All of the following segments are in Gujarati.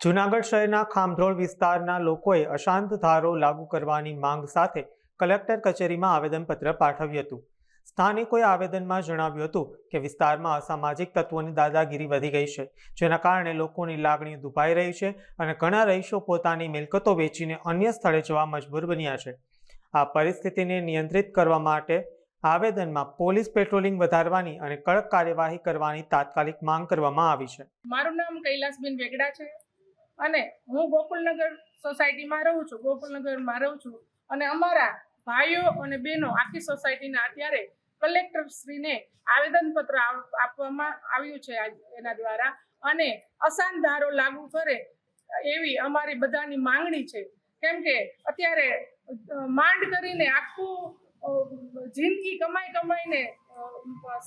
જૂનાગઢ શહેરના ખામધ્રોળ વિસ્તારના લોકોએ અશાંત ધારો લાગુ કરવાની માંગ સાથે કલેક્ટર કચેરીમાં આવેદનપત્ર પાઠવ્યું હતું. સ્થાનિકોએ આવેદનમાં જણાવ્યું હતું કે વિસ્તારમાં અસામાજિક તત્વોની દાદાગીરી વધી ગઈ છે, જેના કારણે લોકોની લાગણી દુભાઈ રહી છે અને ઘણા રહીશો પોતાની મિલકતો વેચીને અન્ય સ્થળે જવા મજબૂર બન્યા છે. આ પરિસ્થિતિને નિયંત્રિત કરવા માટે આવેદનમાં પોલીસ પેટ્રોલિંગ વધારવાની અને કડક કાર્યવાહી કરવાની તાત્કાલિક માંગ કરવામાં આવી છે. મારું નામ કૈલાસબેન વેગડા છે. અને હું ગોકુલનગર સોસાયટીમાં રહું છું, ગોકુલનગરમાં રહું છું. અને અમારા ભાઈઓ અને બહેનો આખી સોસાયટીના અત્યારે કલેક્ટર શ્રીને આવેદનપત્ર આપવામાં આવ્યું છે એના દ્વારા. અને અસાન ધારો લાગુ કરે એવી અમારી બધાની માંગણી છે. કેમ કે અત્યારે માંડ કરીને આખું જિંદગી કમાઈ કમાઈને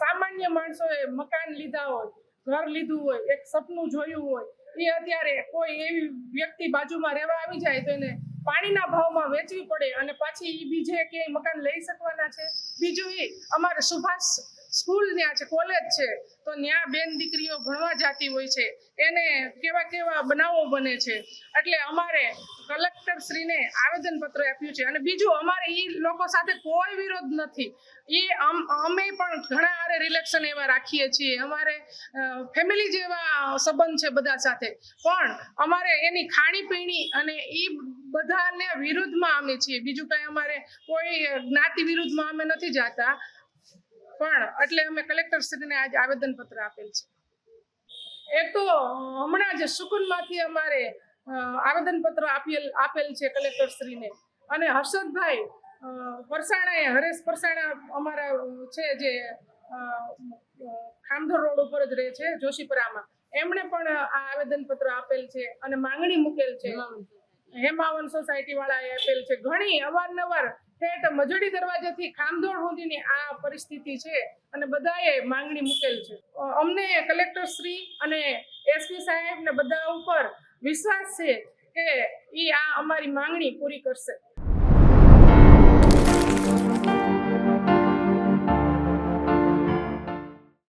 સામાન્ય માણસોએ મકાન લીધા હોય ઘર લીધું હોય, એક સપનું જોયું હોય, એ અત્યારે કોઈ એવી વ્યક્તિ બાજુમાં રહેવા આવી જાય તો એને પાણીના ભાવમાં વેચવી પડે અને પાછી એ બીજે ક્યાંય મકાન લઈ શકવાના છે. બીજું એ અમારે સુભાષ સ્કૂલ ત્યાં છે કોલેજ છે, તો ત્યાં બેન દીકરીઓ ભણવા જતી હોય છે. એને કેવા કેવા બનાવો બને છે. એટલે અમારે કલેક્ટર શ્રીને આવેદનપત્ર આપ્યું છે. અને બીજું, અમારે એ લોકો સાથે કોઈ વિરોધ નથી. એ અમ- પણ ઘણા આરે રિલેક્શન એવા રાખીએ છીએ. અમારે ફેમિલી જેવા સંબંધ છે બધા સાથે. પણ અમારે એની ખાણીપીણી અને એ બધાને વિરુદ્ધમાં અમે છીએ. બીજું કાંઈ અમારે કોઈ જ્ઞાતિ વિરુદ્ધમાં અમે નથી જાતા. પણ એટલે અમે કલેક્ટરશ્રીને શ્રીને આજ આવેદનપત્ર આપેલ છે. એ તો હમણાં જ સુકુનમાંથી અમારે આવેદનપત્ર આપેલ આપેલ છે કલેક્ટર શ્રીને. અને હર્ષદભાઈ પરસાણાએ હરેશ પરસાણા અમારા છે જે ખામધર રોડ ઉપર જ રહે છે જોશીપરામાં. એમણે પણ આ આવેદનપત્ર આપેલ છે અને માંગણી મૂકેલ છે. હેમાવન સોસાયટી વાળાએ આપેલ છે. ઘણી અવારનવાર ઠેઠ મજડી દરવાજેથી ખામધોળ સુધીની આ પરિસ્થિતિ છે અને બધાએ માંગણી મૂકેલ છે. અમને કલેક્ટર શ્રી અને એસપી સાહેબ ને બધા ઉપર વિશ્વાસ છે કે ઈ આ અમારી માંગણી પૂરી કરશે.